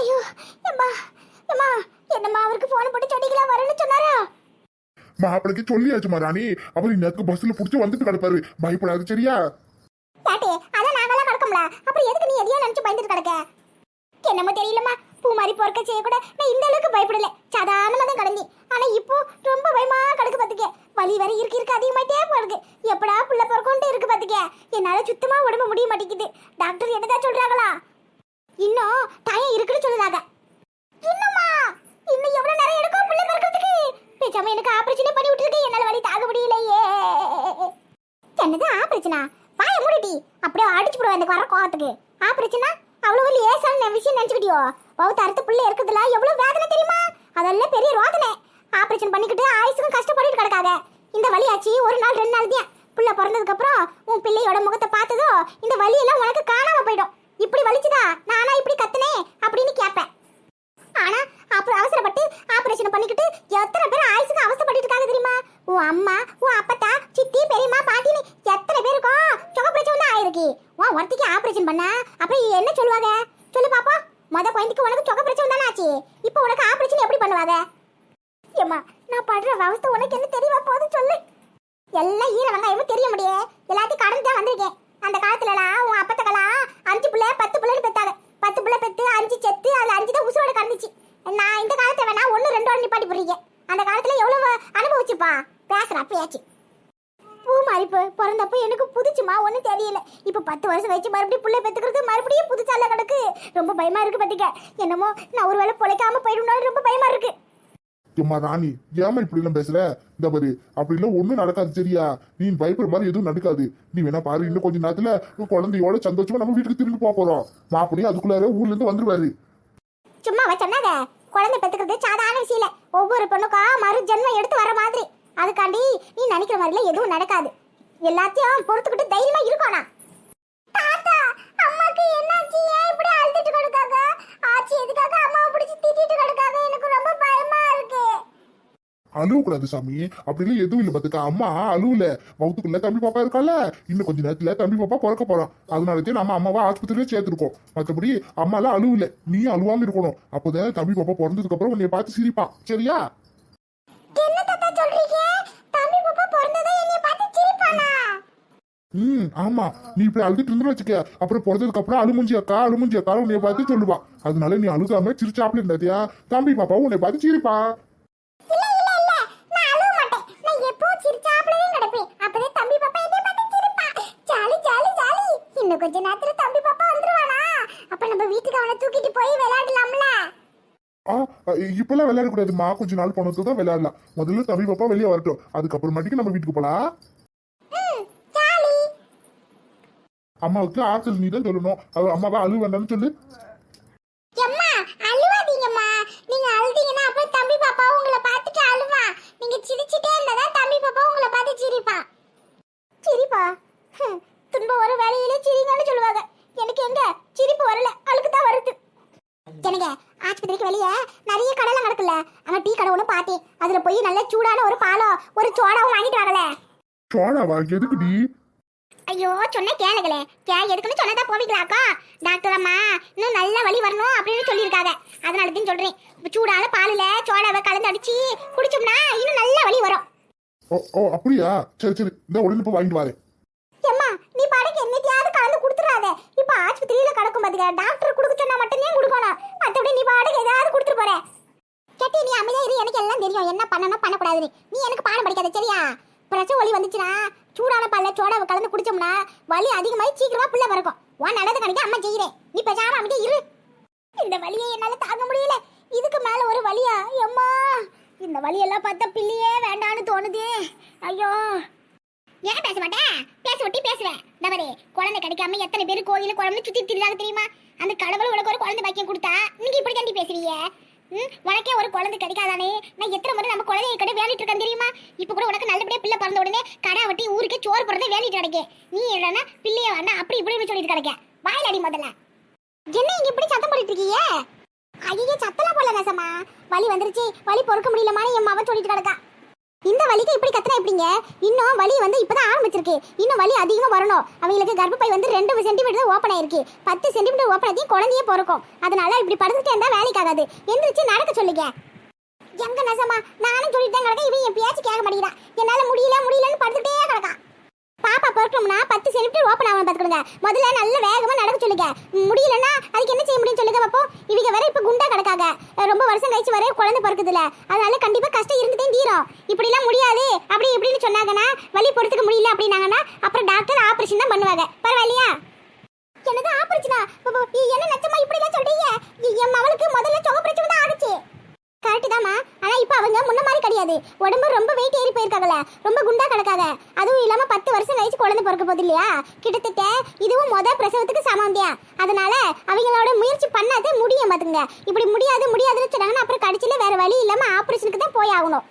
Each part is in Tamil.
ஐயோ அம்மா அம்மா என்னம்மா அவருக்கு போன் போட்டு சொன்னீங்களா? வரேன்னு சொன்னாரா? மாப்பிளைக்கு சொல்லியாச்சுமா ராணி அவர் இன்னத்துக்கு பஸ்ல புடிச்சு வந்துட்டு கிடப்பாரு. பயப்படாது சரியா? பாட்டி அதான் நாங்கெல்லாம் கிடக்கும்ல அப்புறம் எதுக்கு நீ எதையோ நினைச்சு பயந்துட்டு கிடக்க? என்னமோ தெரியலம்மா. பூ மாதிரி பொறுக்க செய்ய கூட நான் இந்த அளவுக்கு பயப்படல. சாதாரணமா தான் கடந்தி ஆனா இப்போ ரொம்ப பயமா கிடக்கு பாத்துக்க. வலி வரை இருக்கு இருக்கு அதிகமாயிட்டே போயிருக்கு. எப்படா புள்ள பிறக்கோன்ட்டு இருக்கு பாத்துக்க. என்னால சுத்தமா உடம்பு முடிய மாட்டேங்குது. டாக்டர் என்னதான் சொல்றாங்களா? டயம் இன்னுமா இன்னும் எவ்வளவு நேரம் எடுக்கும் புள்ள பிறக்கிறதுக்கு? பேசாம எனக்கு ஆபரேஷனே பண்ணி விட்டுருக்கு என்னால வலி தாங்க முடியலையே. என்னது ஆபரேஷனா? வாய மூடிட்டி அப்படியே அடிச்சு போடுவேன் எனக்கு வர கோவத்துக்கு. ஆபரேஷனா? அவ்வளவு லேசான விஷயம் நினைச்சுக்கிட்டியோ? பௌத்த அறுத்து பிள்ளை இருக்குதுல எவ்வளவு வேதனை தெரியுமா? அதெல்லாம் பெரிய ரோதனை. ஆபரேஷன் பண்ணிக்கிட்டு ஆயுசுக்கும் கஷ்டப்பட்டுட்டு கிடக்காத. இந்த வலி ஆச்சு ஒரு நாள் ரெண்டு நாள் தான். புள்ள பிறந்ததுக்கு அப்புறம் உன் பிள்ளையோட முகத்தை பார்த்ததோ இந்த வலி எல்லாம் உனக்கு காணாம போயிடும் இப்படி வலிச்சுதா நானா இப்படி கத்துனே அப்படின்னு கேட்பேன் ஆனா அப்புறம் அவசரப்பட்டு ஆபரேஷன் பண்ணிக்கிட்டு எத்தனை பேர் ஆயுசுக்கு அவசரப்பட்டு இருக்காங்க தெரியுமா உன் அம்மா உன் அப்பத்தா சித்தி பெரியம்மா பாட்டின்னு எத்தனை பேருக்கும் சுக பிரச்சனை தான் ஆயிருக்கு உன் ஒருத்திக்கு ஆபரேஷன் பண்ணா அப்புறம் என்ன சொல்லுவாங்க சொல்லு பாப்பா மொத குழந்தைக்கு உனக்கு சுக பிரச்சனை தானே ஆச்சு இப்போ உனக்கு ஆபரேஷன் எப்படி பண்ணுவாங்க ஏம்மா நான் படுற அவஸ்தை உனக்கு என்ன தெரியவா போதும் சொல்லு எல்லாம் ஈர வெங்காயமும் தெரிய முடியே எல்லாத்தையும் கடந்து தான் வந்திருக்கேன் அந்த காலத்துலலாம் உன் அப்பத்தக்கெல்லாம் அஞ்சு பிள்ளை பத்து பிள்ளைன்னு பெத்தாங்க பத்து பிள்ளை பெத்து அஞ்சு செத்து அதுல அஞ்சு தான் உசுரோட கடந்துச்சு நான் இந்த காலத்துல வேணா ஒன்று ரெண்டோட நிப்பாட்டி போடுறீங்க அந்த காலத்துல எவ்வளவு அனுபவிச்சுப்பா பேசுற அப்பயாச்சு பூ மாறிப்பு பிறந்தப்ப எனக்கு புதுச்சுமா ஒன்றும் தெரியல இப்போ பத்து வருஷம் வச்சு மறுபடியும் பிள்ளை பெத்துக்கிறது மறுபடியும் புதுச்சால கிடக்கு. ரொம்ப பயமா இருக்கு பாத்துக்க என்னமோ நான் ஒரு வேளை பொழைக்காம போயிடும்னாலும் ரொம்ப பயமா இருக்கு. ஏம்மா ராணி ஏமா இப்படி எல்லாம் பேசுற? இந்த பாரு அப்படி எல்லாம் ஒண்ணும் நடக்காது சரியா? நீ பயப்படுற மாதிரி எதுவும் நடக்காது. நீ வேணா பாரு இன்னும் கொஞ்ச நேரத்துல குழந்தையோட சந்தோஷமா நம்ம வீட்டுக்கு திரும்பி போக போறோம். மாப்பிளையும் அதுக்குள்ளார ஊர்ல இருந்து வந்துருவாரு. சும்மா சொன்னாங்க குழந்தை பெத்துக்கிறது சாதாரண விஷயம் இல்ல. ஒவ்வொரு பெண்ணுக்கும் மறு ஜென்மம் எடுத்து வர மாதிரி. அதுக்காண்டி நீ நினைக்கிற மாதிரிலாம் எதுவும் நடக்காது. எல்லாத்தையும் பொறுத்துக்கிட்டு தைரியமா இருக்கணும். அழுவக்கூடாது சாமி. அப்படிலாம் எதுவும் இல்ல பாத்துக்க அம்மா அழுவல. வவுத்துக்குள்ள தம்பி பாப்பா இருக்கால. இன்னும் கொஞ்ச நேரத்துல தம்பி பாப்பா பிறக்க போறான். அதனாலதான் நம்ம அம்மாவை ஆஸ்பத்திரியில சேர்த்திருக்கோம். மத்தபடி அம்மா எல்லாம் அழுவல. நீ அழுவாம இருக்கணும். அப்போதான் தம்பி பாப்பா பிறந்ததுக்கு அப்புறம் உன்னைய பார்த்து சிரிப்பான் சரியா? என்ன சொல்றீங்க தம்பி பாப்பா பிறந்ததே என்னைய பார்த்து சிரிப்பானா ம் ஆமா. நீ இப்படி அழுதுட்டு இருந்து வச்சுக்க. அப்புறம் பிறந்ததுக்கு அப்புறம் அழுமுஞ்சி அக்கா அழுமுஞ்சி அக்கா உன்னைய பார்த்து சொல்லுவா. அதனால நீ அழுகாம சிரிச்சாப்ல இருந்தாத்தியா தம்பி பாப்பா உன்னை பார்த்து சிரிப்பா. இன்னும் கொஞ்ச நேரத்துல தம்பி பாப்பா வந்துருவானா அப்ப நம்ம வீட்டுக்கு அவனை தூக்கிட்டு போய் விளையாடலாம்ல. இப்பெல்லாம் விளையாடக்கூடாதுமா. கொஞ்ச நாள் போனது தான் விளையாடலாம். முதல்ல தம்பி பாப்பா வெளியே வரட்டும். அதுக்கப்புறமாட்டிக்கு நம்ம வீட்டுக்கு போலாம். அம்மாவுக்கு ஆற்றல் நீ தான் சொல்லணும். அவ அம்மாவா அழு வேண்டாம்னு சொல்லு. அம்மா அழுவாதீங்கம்மா. நீங்க அழுதீங்கன்னா அப்புறம் தம்பி பாப்பா உங்களை பார்த்துட்டு அழுவா. நீங்க சிரிச்சிட்டே இருந்தா தம்பி பாப்பா உங்களை பார்த்து சிரிப்பா. சிரிப்பா? துன்பம் வர வேலையிலே சிரிங்கன்னு சொல்லுவாங்க. எனக்கு எங்க? சிரிப்பு வரல. அழுக்கு தான் வருது. எனக்கு ஆஸ்பத்திரிக்கு வெளியே நிறைய கடைலாம் நடக்குல்ல? அங்க டீ கடை ஒன்று பார்த்தேன். அதுல போய் நல்ல சூடான ஒரு பாலம் ஒரு சோடாவும் வாங்கிட்டு வாங்கல சோழாவா எதுக்குடி? ஐயோ சொன்ன கேளுங்களே. கே எதுக்குன்னு சொன்னதா போவீங்களாக்கா? டாக்டர் அம்மா இன்னும் நல்ல வழி வரணும் அப்படின்னு சொல்லியிருக்காங்க. அதனால தான் சொல்றேன். சூடான பாலில் சோடாவை கலந்து அடிச்சு குடிச்சோம்னா இன்னும் நல்ல வழி வரும். ஓ ஓ அப்படியா? சரி சரி. இந்த உடனே போய் வாங்கிட்டு வரேன். எம்மா நீ பாடக்கு என்னத்தையாவது கலந்து கொடுத்துறாத. இப்ப ஆஸ்பத்திரியில கிடக்கும் பாத்துக்க டாக்டர் கொடுக்க சொன்னா மட்டும்தான் கொடுக்கணும்? மத்தபடி நீ பாடக்கு ஏதாவது கொடுத்துட்டு போற. கேட்டி நீ அமைதியா இரு. எனக்கு எல்லாம் தெரியும். என்ன பண்ணணும் பண்ணக்கூடாதுன்னு. நீ எனக்கு பாடம் படிக்காத சரியா? பிரசவ வலி வந்துச்சுன்னா சூடான பால்ல சோடாவை கலந்து குடிச்சோம்னா வலி அதிகமாகி சீக்கிரமா பிள்ளை பிறக்கும். உன் நல்லது கணக்கு அம்மா செய்கிறேன் நீ பேசாம அமைதியா இரு. இந்த வலியை என்னால தாங்க முடியல. இதுக்கு மேல ஒரு வலியா? எம்மா இந்த வலியெல்லாம் பார்த்தா பிள்ளையே வேண்டான்னு தோணுதே. ஐயோ. ஏன் பேச மாட்டேன் பேச ஒட்டி பேசுவேன். இந்த மாதிரி குழந்தை கிடைக்காம எத்தனை பேர் கோயில குழம்பு சுத்தி திரியாங்க தெரியுமா? அந்த கடவுள் உனக்கு ஒரு குழந்தை பாக்கியம் கொடுத்தா நீங்க இப்படி தாண்டி பேசுறீங்க? உனக்கே ஒரு குழந்தை கிடைக்காதானே? நான் எத்தனை முறை நம்ம குழந்தைய கடை வேலிட்டு இருக்கேன் தெரியுமா? இப்போ கூட உனக்கு நல்லபடியா பிள்ளை பிறந்த உடனே கடை வட்டி ஊருக்கே சோறு பிறந்த வேலிட்டு கிடக்க. நீ என்னன்னா பிள்ளைய வேணா அப்படி இப்படின்னு சொல்லிட்டு கிடைக்க. வாயில் அடி முதல்ல. என்ன இங்க இப்படி சத்தம் போட்டுட்டு இருக்கீங்க? ஐயோ சத்தலாம் போல நேசமா. வலி வந்துருச்சு. வலி பொறுக்க முடியலமான்னு என் மவன் சொல்லிட்டு கிடக்கா. வலிக்கு இப்படி கத்துனா எப்படிங்க? இன்னும் வலி வந்து இப்பதான் ஆரம்பிச்சிருக்கு. இன்னும் வலி அதிகமா வரணும். அவங்களுக்கு கர்ப்பப்பை வந்து ரெண்டு சென்டிமீட்டர் ஓப்பன் ஆயிருக்கு. பத்து சென்டிமீட்டர் ஓப்பன் ஆகி குழந்தையே பிறக்கும். அதனால இப்படி படுத்துட்டே இருந்தா வேலைக்கு ஆகாது. எந்திரிச்சு நடக்க சொல்லுங்க. எங்க நசமா? நானும் சொல்லிட்டு தான் கிடக்க இவன் என் பேச்சு கேட்க மாட்டேங்கிறான். என்னால முடியல முடியலன்னு படுத்துட்டே கிடக்கான். பாப்பா பிறக்கணும்னா பத்து சென்டிமீட்டர் ஓப்பன் ஆகணும் பார்த்துக்கிடுங்க முதல்ல நல்ல வேகமாக நடக்க சொல்லுங்க. முடியலன்னா அதுக்கு என்ன செய்ய முடியும் சொல்லுங்க பாப்போம். இவங்க வேற இப்போ குண்டா கிடக்காங்க. ரொம்ப வருஷம் கழிச்சு வர குழந்தை பிறக்குதுல. அதனால கண்டிப்பாக கஷ்டம் இருந்துட்டே தீரும். இப்படிலாம் முடியாது. அப்படி இப்படின்னு சொன்னாங்கன்னா வலி பொறுத்துக்க முடியல அப்படின்னாங்கன்னா அப்புறம் டாக்டர் ஆப்ரேஷன் தான் பண்ணுவாங்க. பரவாயில்லையா? என்னது ஆப்ரேஷனா என்ன நச்சமா இப்படி தான் சொல்றீங்க? என் மகளுக்கு முதல்ல சுக பிரச்சனை தான் ஆகுச்சு கரெக்ட் தாம்மா. ஆனா இப்போ அவங்க முன்ன மாதிரி கிடையாது. உடம்பு ரொம்ப வெயிட் ஏறி போயிருக்காங்கல்ல. ரொம்ப குண்டா கிடக்காங்க அதுவும் இல்லாம பத்து வருஷம் கழிச்சு குழந்தை பிறக்க போகுது இல்லையா? கிட்டத்தட்ட இதுவும் மொதல் பிரசவத்துக்கு சமந்தியா அதனால அவங்களோட முயற்சி பண்ணாதே முடியும் பாத்துங்க இப்படி முடியாது முடியாதுன்னு சொன்னாங்கன்னா அப்புறம் கடைசியில் வேற வழி இல்லாம ஆபரேஷனுக்கு தான் போய் ஆகணும்.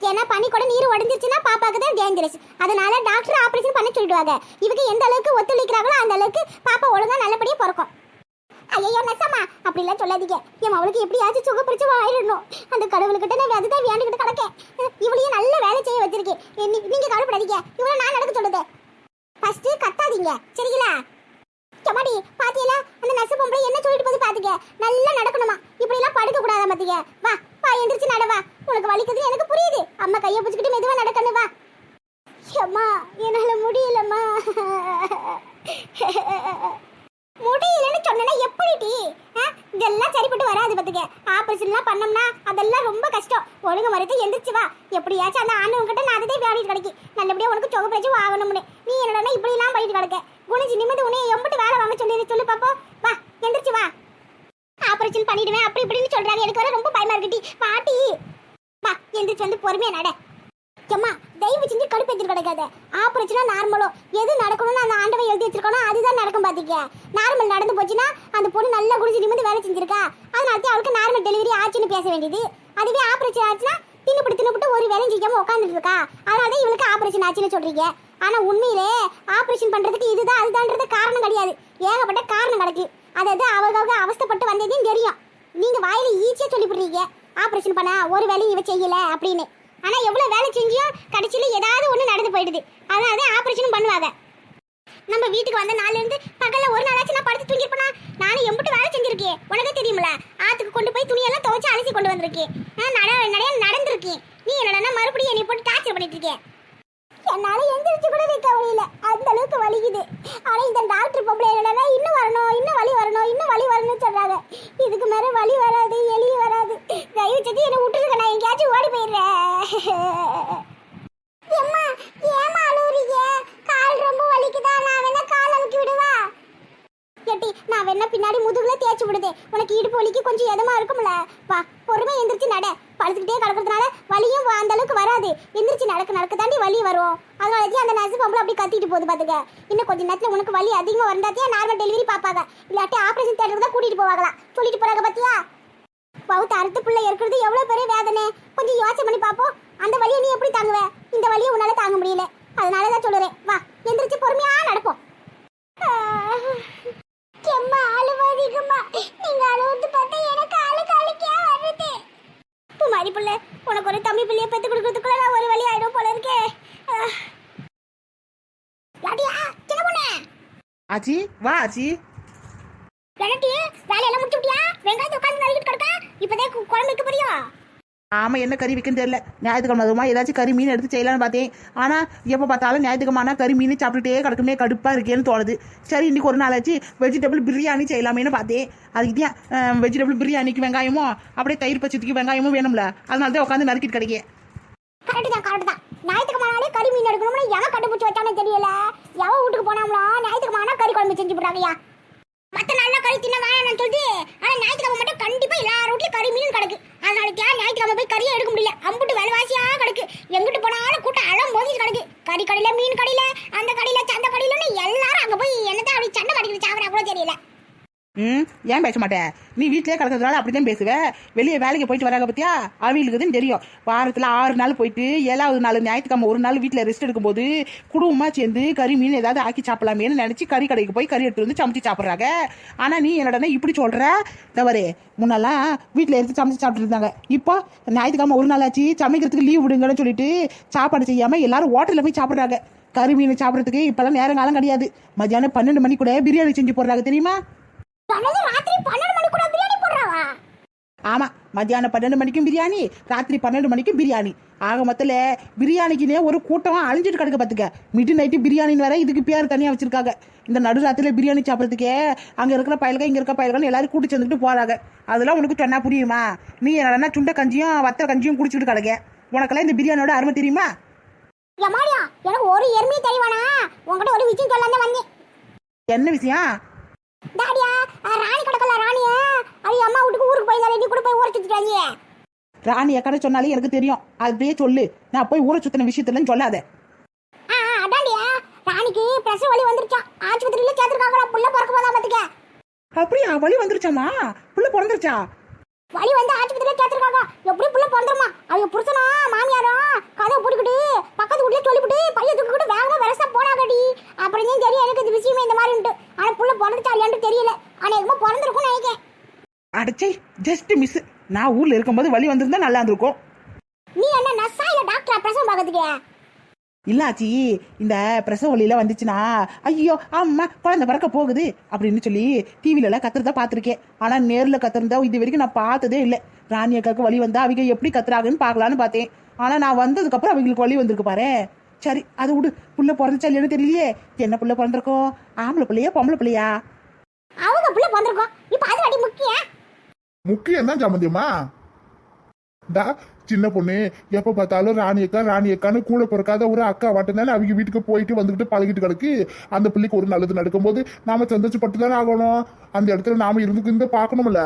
ஏன்னா பனி கூட நீர் உடஞ்சிருச்சுன்னா பாப்பாக்கு தான் டேஞ்சரஸ் அதனால டாக்டர் ஆபரேஷன் பண்ண சொல்லிடுவாங்க. இவங்க எந்த அளவுக்கு ஒத்துழைக்கிறாங்களோ அந்த அளவுக்கு பாப்பா ஒழுங்கா நல்லபடியா பிறக்கும். ஐயோ நெசமா. அப்படிலாம் சொல்லாதீங்க. என் அவளுக்கு எப்படியாச்சும் சுகப்பிரிச்சு ஆயிடணும் அந்த கடவுள்கிட்ட நான் அதுதான் வேண்டிக்கிட்டு கிடக்கேன். இவளையும் நல்ல வேலை செய்ய வச்சிருக்கேன். நீங்க கவலைப்படாதீங்க. இவளை நான் நடக்க சொல்லுது. ஃபர்ஸ்ட் கத்தாதீங்க. சரிங்களா? சமாடி பாத்தியல? அந்த நெச பொம்பளை என்ன சொல்லிட்டு போது பாத்துக்க. நல்லா நடக்கணுமா? இப்படி எல்லாம் படுக்க கூடாதா பாத்தீங்க வா வா எந்திரிச்சு நடவா உனக்கு வலிக்குது எனக்கு புரியுது. அம்மா கையை பிடிச்சிக்கிட்டு மெதுவா நடக்கணும் வா. அம்மா என்னால முடியலம்மா. முடியலன்னு சொன்னா எப்படி டி? இதெல்லாம் சரிப்பட்டு வராது பாத்துக்க. ஆபரேஷன்லாம் பண்ணோம்னா அதெல்லாம் ரொம்ப கஷ்டம். ஒழுங்கு மறுத்து எந்திரிச்சு வா. எப்படியாச்சும் அந்த ஆண்டவன் நான் அதே வேலைக்கு கிடைக்கி நல்லபடியா உனக்கு சொக பிரச்சு வாங்கணும்னு. நீ என்னடா இப்படிலாம் போயிட்டு பண்ணிட்டு கிடக்க? குனிஞ்சு நிமிந்து உன்னை எம்பிட்டு வேலை வாங்க சொல்லி சொல்லு பாப்போம். வா எந்திரிச்சு வா. ஆபரேஷன் பண்ணிடுவேன் அப்படி இப்படின்னு சொல்றாங்க. எனக்கு வர ரொம்ப பயமா இருக்குடி பாட்டி வா எந்திரிச்சு வந்து பொறுமையா நட. அம்மா தயவு செஞ்சு கடுப்பேற்றிட்டு கிடக்காத. ஆபரேஷனா நார்மலோ எது நடக்கணும்னு அந்த ஆண்டவன் எழுதி வச்சிருக்கானோ அதுதான் நடக்கும் பாத்தீங்க நார்மல் நடந்து போச்சுன்னா அந்த பொண்ணு நல்லா குடிச்சு நிமிந்து வேலை செஞ்சிருக்கா. அதனால அவளுக்கு நார்மல் டெலிவரி ஆச்சுன்னு பேச வேண்டியது. அதுவே ஆப்ரேஷன் ஆச்சுன்னா தின்னுபிட்டு தின்னுபிட்டு ஒரு வேலையும் செய்யாம உட்காந்துட்டு இருக்கா அதனால தான் இவளுக்கு ஆப்ரேஷன் ஆச்சுன்னு சொல்றீங்க. ஆனா உண்மையிலே ஆப்ரேஷன் பண்றதுக்கு இதுதான் அதுதான்றது காரணம் கிடையாது. ஏகப்பட்ட காரணம் கிடக்கு. அதாவது அவர்களுக்கு அவஸ்தைப்பட்டு வந்ததையும் தெரியும். நீங்க வாயில ஈஸியா சொல்லிவிடுறீங்க ஆப்ரேஷன் பண்ண ஒரு வேலையும் இவ செய்யல அப்படின்னு. ஆனால் எவ்வளோ வேலை செஞ்சியும் கடைசியில் ஏதாவது ஒன்று நடந்து போயிடுது. அதனால தான் ஆப்ரேஷனும் பண்ணுவாங்க. நம்ம வீட்டுக்கு வந்த நாள்லேருந்து பகலில் ஒரு நாளாச்சும் நான் படுத்து தூங்கிருப்பேனா நானும் எம்பிட்டு வேலை செஞ்சிருக்கேன் உனக்கே தெரியுமில? ஆற்றுக்கு கொண்டு போய் துணியெல்லாம் துவைச்சு அலசி கொண்டு வந்திருக்கேன் நான் நட நிறைய நடந்திருக்கேன் நீ என்னடா மறுபடியும் என்னை போட்டு டார்ச்சர் பண்ணிட்டு இருக்கேன் என்னால எந்திரிச்சு கூட வைக்க முடியல அந்த அளவுக்கு வலிக்குது. ஆனால் இந்த டாக்டர் பொம்பளை என்னடா இன்னும் வலி வரணும் இன்னும் வலி வரணும்னு சொல்றாங்க இதுக்கு மேல வலி வராது எலி வராது தயவு செஞ்சு என்னை விட்டுருக்க நான் எங்கேயாச்சும் ஓடி போயிடுறேன் எம்மா ஏமா அழுவுறீங்க கால் ரொம்ப வலிக்குதா நான் வேணா கால் அமுக்கி விடுவா ஏட்டி நான் வேணா பின்னாடி முதுகுல தேய்ச்சி விடுதே உனக்கு இடுப்பு வலிக்கு கொஞ்சம் எதமா இருக்கும்ல வா பொறுமை எந்திரிச்சு நட படுத்துக்கிட்டே கிடக்கிறதுனால வலியும் வ- அந்த அளவுக்கு வராது எந்திரிச்சு நடக்க நடக்க தாண்டி வலி வரும் அதனால தான் அந்த நர்ஸ் பொம்பளை அப்படி கத்திட்டு போகுது பாத்துக்க இன்னும் கொஞ்ச நேரத்துல திரும்ப வந்தாத்தியா நார்மல் டெலிவரி பாப்பாங்க. இல்லாட்டி ஆபரேஷன் தேட்டருக்கு தான் கூட்டிட்டு போவாங்களா? சொல்லிட்டு போறாங்க பாத்தியா? பவுத்து அறுத்து பிள்ளை இருக்கிறது எவ்வளவு பெரிய வேதனை. கொஞ்சம் யோசனை பண்ணி பார்ப்போம் அந்த வழியை நீ எப்படி தாங்குவ? இந்த வழியை உன்னால தாங்க முடியல. அதனால தான் சொல்லுறேன். வா எந்திரிச்சு பொறுமையா நடப்போம். செம்மா அழுவாதீங்கம்மா நீங்க அழுவது பார்த்தா எனக்கு அழு கழிக்கா வருது. பிள்ளை உனக்கு ஒரு தம்பி பிள்ளைய பெத்து கொடுக்கறதுக்குள்ள நான் ஒரு வழி ஆயிடும் போல இருக்கே. ஆச்சி வா ஆச்சி லனட்டி வேலையெல்லாம் முடிச்சு விட்டியா வெங்காயத்தை உட்காந்து நறுக்கிட்டு கிடக்கா? இப்பதான் கு- குழம்பு வைக்க போறியா? ஆமாம் என்ன கறி வைக்கன்னு தெரியல. ஞாயிற்றுக்கிழமை அதுமா ஏதாச்சும் கறி மீன் எடுத்து செய்யலாம்னு பார்த்தேன். ஆனால் எப்போ பார்த்தாலும் ஞாயிற்றுக்கிழமை கறி மீன் சாப்பிட்டுட்டே கிடக்குமே கடுப்பாக இருக்கேன்னு தோணுது. சரி இன்னைக்கு ஒரு நாளாச்சு வெஜிடபிள் பிரியாணி செய்யலாமேன்னு பார்த்தேன். அதுக்கு தான் வெஜிடபிள் பிரியாணிக்கு வெங்காயமும் அப்படியே தயிர் பச்சத்துக்கு வெங்காயமும் வேணும்ல. அதனால தான் உட்காந்து நறுக்கிட்டு கிடைக்கே கரெக்ட் தான் கரெக்ட் தான் ஞாயிற்றுக்கு நாளே கறி மீன் எடுக்கணும்னு எவன் கண்டுபிடிச்சு வச்சானே தெரியல எவன் வீட்டுக்கு போனாங்களோ ஞாயிற்றுக்கு செஞ்சு போடுறாங்கய்யா. மத்த நாள்ல கறி தின்ன வேணாம்னு சொல்லிட்டு ஆனா ஞாயிற்றுக்கிழமை மட்டும் கண்டிப்பா எல்லா வீட்லயும் கறி மீன் கிடக்கு. அதனால தான் ஞாயிற்றுக்கிழமை போய் கறியே எடுக்க முடியல. அம்புட்டு விலைவாசியா கிடக்கு. எங்கிட்டு போனாலும் கூட்டம் அலம் மோதிட்டு கிடக்கு. கறி கடையில மீன் கடையில அந்த கடையில சந்தை கடையிலன்னு எல்லாரும் அங்க போய் என்னதான் அப்படி சண்டை கடிக்கிட்டு சாவரா கூட தெரியல. ம்? ஏன் பேச மாட்டேன் நீ வீட்டிலே கிடக்கிறதுனால அப்படிதான் பேசுவேன் வெளியே வேலைக்கு போயிட்டு வராங்க பார்த்தியா அவங்களுக்குதுன்னு தெரியும். வாரத்தில் ஆறு நாள் போயிட்டு ஏழாவது நாள் ஞாயிற்றுக்கிழமை ஒரு நாள் வீட்டில் ரெஸ்ட் எடுக்கும்போது குடும்பமாக சேர்ந்து கறி மீன் ஏதாவது ஆக்கி சாப்பிடலாமேன்னு நினச்சி கறி கடைக்கு போய் கறி எடுத்து வந்து சமைச்சு சாப்பிட்றாங்க ஆனால் நீ என்னடா இப்படி சொல்கிற தவறு முன்னெல்லாம் வீட்டில் எடுத்து சமைச்சு சாப்பிட்டு இருந்தாங்க. இப்போ ஞாயிற்றுக்கிழமை ஒரு நாள் ஆச்சு சமைக்கிறதுக்கு லீவ் விடுங்கன்னு சொல்லிட்டு சாப்பாடு செய்யாமல் எல்லாரும் ஹோட்டலில் போய் சாப்பிட்றாங்க கறி மீன் சாப்பிட்றதுக்கு இப்போல்லாம் நேரம் காலம் கிடையாது. மத்தியானம் பன்னெண்டு மணி கூட பிரியாணி செஞ்சு போடுறாங்க தெரியுமா? சொன்னது ராத்திரி பன்னெண்டு மணி கூட பிரியாணி போடுறாவா? ஆமா மத்தியானம் பன்னெண்டு மணிக்கும் பிரியாணி ராத்திரி பன்னெண்டு மணிக்கும் பிரியாணி. ஆக மொத்தல பிரியாணிக்குனே ஒரு கூட்டமா அழிஞ்சிட்டு கிடக்க பாத்துக்க. மிட் நைட்டு பிரியாணின்னு வேற இதுக்கு பேர் தனியா வச்சிருக்காங்க. இந்த நடுராத்திரில பிரியாணி சாப்பிட்றதுக்கே அங்க இருக்கிற பயல்கள் இங்க இருக்க பயல்கள் எல்லாரும் கூட்டி சேர்ந்துட்டு போறாங்க. அதெல்லாம் உனக்கு சொன்னா புரியுமா? நீ என்னடா சுண்ட கஞ்சியும் வத்தல் கஞ்சியும் குடிச்சிட்டு கிடக்க. உனக்கெல்லாம் இந்த பிரியாணியோட அருமை தெரியுமா? எனக்கு ஒரு எருமையை தெரியவானா உன்கிட்ட ஒரு விஷயம் சொல்ல தான் வந்தேன். என்ன விஷயம்? ராணி கிடக்கல ராணிய. அவங்க அம்மா வீட்டுக்கு ஊருக்கு போயிருந்தாலே நீ கூட போய் ஊரை சுத்திட்டாங்க ராணி எக்கடை சொன்னாலே எனக்கு தெரியும். அப்படியே சொல்லு. நான் போய் ஊரை சுத்தின விஷயத்துலன்னு சொல்லாத. அதான்டியா. ராணிக்கு பிரசவ வலி வந்துருச்சான் ஆஸ்பத்திரியில சேர்த்துருக்காங்களா? புள்ள பிறக்க போதா பாத்துக்க அப்படியா? வலி வந்துருச்சாமா புள்ள பிறந்துருச்சா? வலி வந்து ஆஸ்பத்திரியில சேர்த்துருக்காங்க எப்படி புள்ள பிறந்துருமா? அவங்க புருஷனும் மாமியாரும் கதை போட்டுக்கிட்டு பக்கத்து வீட்லயே சொல்லிவிட்டு பையன் தூக்கிட்டு வேகமா வெரசா போனாங்கடி. அப்புறம் தான் தெரியும் எனக்கு இந்த விஷயமே இந்த மாதிரி உண்டு ஆனா புள்ள பிறந்துச்சா இல்லையான்னு தெரியல. அநேகமா பிறந்திருக்கும்னு நினைக்கிறேன். அடச்சை ஜஸ்ட் மிஸ் நான் ஊர்ல இருக்கும்போது வலி வந்திருந்தா நல்லா இருந்திருக்கும். நீ என்ன நர்ஸா இல்ல டாக்டரா? பிரசவம் பார்க்கறதுக்கு? இல்லாச்சி இந்த பிரசவ வலியில வந்துச்சுன்னா ஐயோ அம்மா குழந்தை பிறக்க போகுது அப்படின்னு சொல்லி டிவில எல்லாம் கத்துறதா பார்த்துருக்கேன். ஆனா நேர்ல கத்துறதா இது வரைக்கும் நான் பார்த்ததே இல்லை. ராணி அக்காவுக்கு வலி வந்தா அவங்க எப்படி கத்துறாங்கன்னு பார்க்கலான்னு பார்த்தேன். ஆனா நான் வந்ததுக்கு அப்புறம் அவங்களுக்கு வலி வந்திருக்கு பாரு. சரி அது விடு. புள்ள பிறந்துச்சா இல்லையான்னு தெரியலையே. என்ன புள்ள பிறந்திருக்கோம்? ஆம்பளை பிள்ளையா பொம்பளை பிள்ளையா? அவங்க புள்ள பிறந்திருக்கோம். இப்ப அது அடி முக்கியம். முக்கியம் தான் சம்மந்தியம்மா டா சின்ன பொண்ணு எப்ப பார்த்தாலும் ராணி அக்கா ராணி அக்கான்னு கூட பிறக்காத ஒரு அக்கா வாட்டினால அவங்க வீட்டுக்கு போயிட்டு வந்துகிட்டு பழகிட்டு கிடக்கு. அந்த பிள்ளைக்கு ஒரு நல்லது நடக்கும்போது நாம சந்தோஷப்பட்டு தானே ஆகணும். அந்த இடத்துல நாம இருந்து இருந்து பார்க்கணும்ல.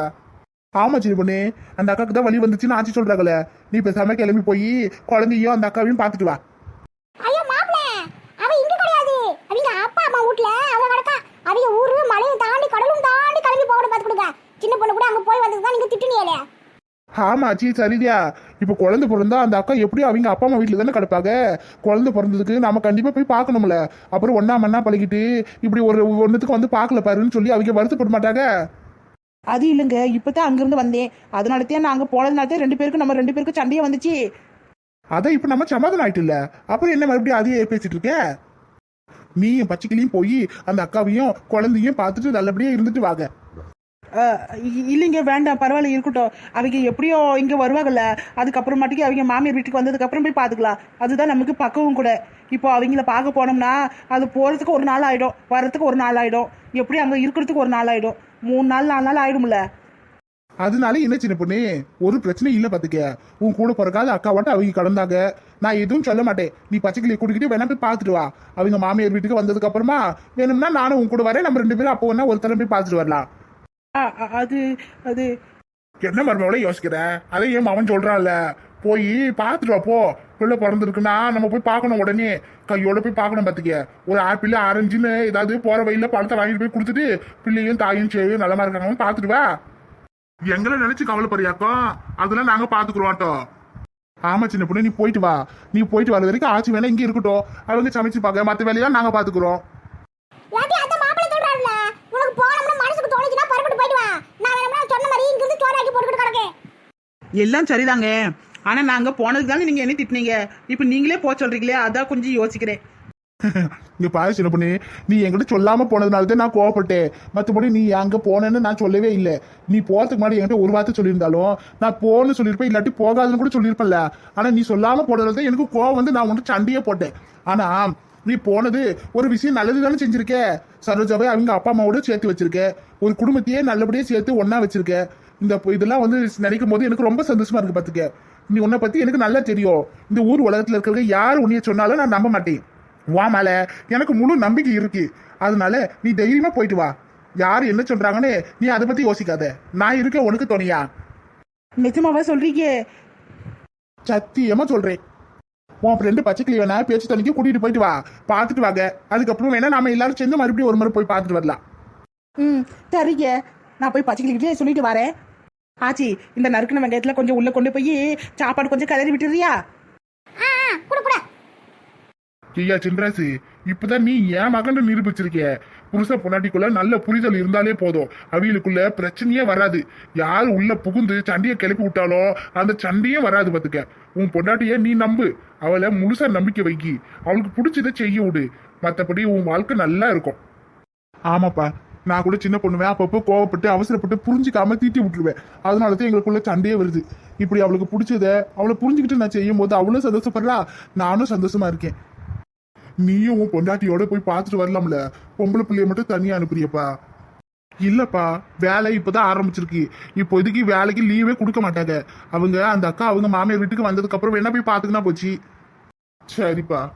ஆமா சின்ன பொண்ணு. அந்த அக்காக்கு தான் வழி வந்துச்சுன்னு ஆச்சு சொல்றாங்களே நீ பேசாம கிளம்பி போய் குழந்தையும் அந்த அக்காவையும் பார்த்துட்டு வா. அவங்க அப்பா அம்மா ஊரு மலையும் தாண்டி கடலும் தாண்டி கிளம்பி போகணும் பார்த்து கொடுங்க. சின்ன பொண்ணு கூட அங்க போய் வந்ததுதான் நீங்க திட்டுனீங்களே. ஆமா சி சரிதியா இப்ப குழந்தை பிறந்தா அந்த அக்கா எப்படி அவங்க அப்பா அம்மா வீட்டுல தானே கிடப்பாங்க. குழந்தை பிறந்ததுக்கு நாம கண்டிப்பா போய் பார்க்கணும்ல. அப்புறம் ஒன்னா மண்ணா பழகிட்டு இப்படி ஒரு ஒன்னுத்துக்கு வந்து பார்க்கல பாருன்னு சொல்லி அவங்க வருத்தப்பட மாட்டாங்க. அது இல்லைங்க. இப்பதான் அங்கிருந்து வந்தேன். அதனால தான் அங்க போனதுனால தான் ரெண்டு பேருக்கும் நம்ம ரெண்டு பேருக்கும் சண்டையே வந்துச்சு. அதான் இப்ப நம்ம சமாதானம் ஆயிட்டு இல்ல. அப்புறம் என்ன மறுபடியும் அதையே பேசிட்டு இருக்க? நீயும் பச்சைக்கிளியும் போய் அந்த அக்காவையும் குழந்தையும் பார்த்துட்டு நல்லபடியா இருந்துட்டு வாங்க. இல்லைங்க வேண்டாம் பரவாயில்ல இருக்கட்டும். அவங்க எப்படியோ இங்கே வருவாங்கல்ல அதுக்கப்புறமாட்டிக்கு அவங்க மாமியார் வீட்டுக்கு வந்ததுக்கப்புறம் போய் பார்த்துக்கலாம் அதுதான் நமக்கு பக்கவும் கூட. இப்போ அவங்கள பார்க்க போனோம்னா அது போகிறதுக்கு ஒரு நாள் ஆகிடும் வர்றதுக்கு ஒரு நாள் ஆகிடும் எப்படி அங்கே இருக்கிறதுக்கு ஒரு நாள் ஆகிடும் மூணு நாள் நாலு நாள் ஆயிடும்ல. அதனால என்ன சின்ன பொண்ணு? ஒரு பிரச்சனையும் இல்லை பார்த்துக்க உன் கூட பிறக்காத அக்கா வாட்ட அவங்க கடந்தாங்க நான் எதுவும் சொல்ல மாட்டேன். நீ பச்சைக்கிளி கூட்டிக்கிட்டு வேணா போய் பார்த்துட்டு வா. அவங்க மாமியார் வீட்டுக்கு வந்ததுக்கு அப்புறமா வேணும்னா நானும் உன் கூட வரேன். நம்ம ரெண்டு பேரும் அப்போ வேணா ஒரு போய் பார்த்துட்டு வரலாம். அது அது. என்ன மருமகளை யோசிக்கிற? அதை ஏன் அவன் சொல்றான்ல? போய் பார்த்துட்டு போ. பிள்ளை பிறந்திருக்குன்னா நம்ம போய் பார்க்கணும் உடனே. கையோட போய் பார்க்கணும் பார்த்துக்க ஒரு ஆப்பிள் ஆரஞ்சுன்னு ஏதாவது போற வழியில பழத்தை வாங்கிட்டு போய் கொடுத்துட்டு பிள்ளையும் தாயும் சேவையும் நல்லமா இருக்காங்கன்னு பார்த்துட்டு வா. எங்களை நினைச்சு கவலைப்படுறியாக்கோ? அதெல்லாம் நாங்க பாத்துக்குறோம் ஆமா சின்ன பொண்ணு நீ போயிட்டு வா. நீ போயிட்டு வர வரைக்கும் ஆச்சு வேணா இங்கே இருக்கட்டும். அவங்க சமைச்சு பார்க்க மற்ற வேலையெல்லாம் நாங்க பாத்துக்குறோம் இல்லாட்டி அந்த மாப்பிள சொல்றாருல உனக்கு போனோம்னா மனசுக்கு தோணுச்சுன்னா பரப்பிட்டு போயிட்டு வா நான் வேணும்னா சொன்ன மாதிரி இங்க இருந்து சோறாக்கி போட்டுக்கிட்டு கிடக்கேன் எல்லாம் சரிதாங்க. ஆனால் நாங்கள் போனதுக்கு தாங்க நீங்கள் என்ன திட்டினீங்க. இப்போ நீங்களே போக சொல்கிறீங்களே அதான் கொஞ்சம் யோசிக்கிறேன். இங்கே பாரு சின்ன பொண்ணு நீ என்கிட்ட சொல்லாமல் போனதுனால தான் நான் கோவப்பட்டேன். மற்றபடி நீ அங்கே போனேன்னு நான் சொல்லவே இல்லை. நீ போகிறதுக்கு முன்னாடி என்கிட்ட ஒரு வார்த்தை சொல்லியிருந்தாலும் நான் போகணும்னு சொல்லியிருப்பேன் இல்லாட்டி போகாதுன்னு கூட சொல்லியிருப்பேன்ல. ஆனால் நீ சொல்லாமல் போனதுனால தான் எனக்கு கோவம் வந்து நான் உன்கிட்ட சண்டையே போட்டேன். ஆனால் நீ போனது ஒரு விஷயம் நல்லது தானே செஞ்சிருக்க? சரோஜாவை அவங்க அப்பா அம்மாவோட சேர்த்து வச்சிருக்க. ஒரு குடும்பத்தையே நல்லபடியாக சேர்த்து ஒன்றா வச்சிருக்க. இந்த இதெல்லாம் வந்து நினைக்கும் போது எனக்கு ரொம்ப சந்தோஷமா இருக்கு பாத்துக்க. நீ உன்னை பத்தி எனக்கு நல்லா தெரியும். இந்த ஊர் உலகத்துல இருக்கிறவங்க யார் உன்னைய சொன்னாலும் நான் நம்ப மாட்டேன். வா மேல. எனக்கு முழு நம்பிக்கை இருக்கு. அதனால நீ தைரியமா போயிட்டு வா. யார் என்ன சொல்றாங்கன்னு நீ அதை பத்தி யோசிக்காத. நான் இருக்க உனக்கு துணையா? நிஜமாவா சொல்றீங்க? சத்தியமா சொல்றேன். உன் ஃப்ரெண்டு பச்சைக்கிளி வேணா பேச்சு தனிக்கு கூட்டிட்டு போயிட்டு வா. பார்த்துட்டு வாங்க. அதுக்கப்புறம் வேணா நாம எல்லாரும் சேர்ந்து மறுபடியும் ஒரு முறை போய் பார்த்துட்டு வரலாம். ம் சரிங்க. நான் போய் பச்சைக்கிட்டு சொல்லிட்டு வரேன். ஆச்சி இந்த நறுக்குன வெங்காயத்துல கொஞ்சம் உள்ள கொண்டு போய் சாப்பாடு கொஞ்சம் கிளறி விட்டுறியா? ஆ ஆ, குடு குடு. ஐயா சின்ராசு இப்பதான் நீ என் மகன் நிரூபிச்சிருக்க புருஷ பொண்டாட்டிக்குள்ள நல்ல புரிதல் இருந்தாலே போதும். அவியலுக்குள்ள பிரச்சனையே வராது. யார் உள்ள புகுந்து சண்டையை கிளப்பி விட்டாலோ அந்த சண்டையே வராது பாத்துக்க. உன் பொண்டாட்டிய நீ நம்பு. அவளை முழுசா நம்பிக்கை வைக்கி. அவளுக்கு பிடிச்சதை செய்ய விடு. மத்தபடி உன் வாழ்க்கை நல்லா இருக்கும். ஆமாப்பா. நான் கூட சின்ன பொண்ணுவேன். அப்பப்போ கோவப்பட்டு அவசரப்பட்டு புரிஞ்சுக்காம தீட்டி விட்டுருவேன். அதனால தான் எங்களுக்குள்ள சண்டையே வருது. இப்படி அவளுக்கு பிடிச்சத அவளை புரிஞ்சுக்கிட்டு நான் செய்யும் போது அவளும் சந்தோஷப்படுறா. நானும் சந்தோஷமா இருக்கேன். நீயும் உன் பொண்டாட்டியோட போய் பார்த்துட்டு வரலாம்ல. பொம்பளை பிள்ளைய மட்டும் தனியா அனுப்புறியப்பா. இல்லப்பா வேலை இப்பதான் ஆரம்பிச்சிருக்கு. இப்போதைக்கு வேலைக்கு லீவே கொடுக்க மாட்டாங்க. அவங்க அந்த அக்கா அவங்க மாமியார் வீட்டுக்கு வந்ததுக்கு அப்புறம் வேணா போய் பாத்துக்கினா போச்சு. சரிப்பா.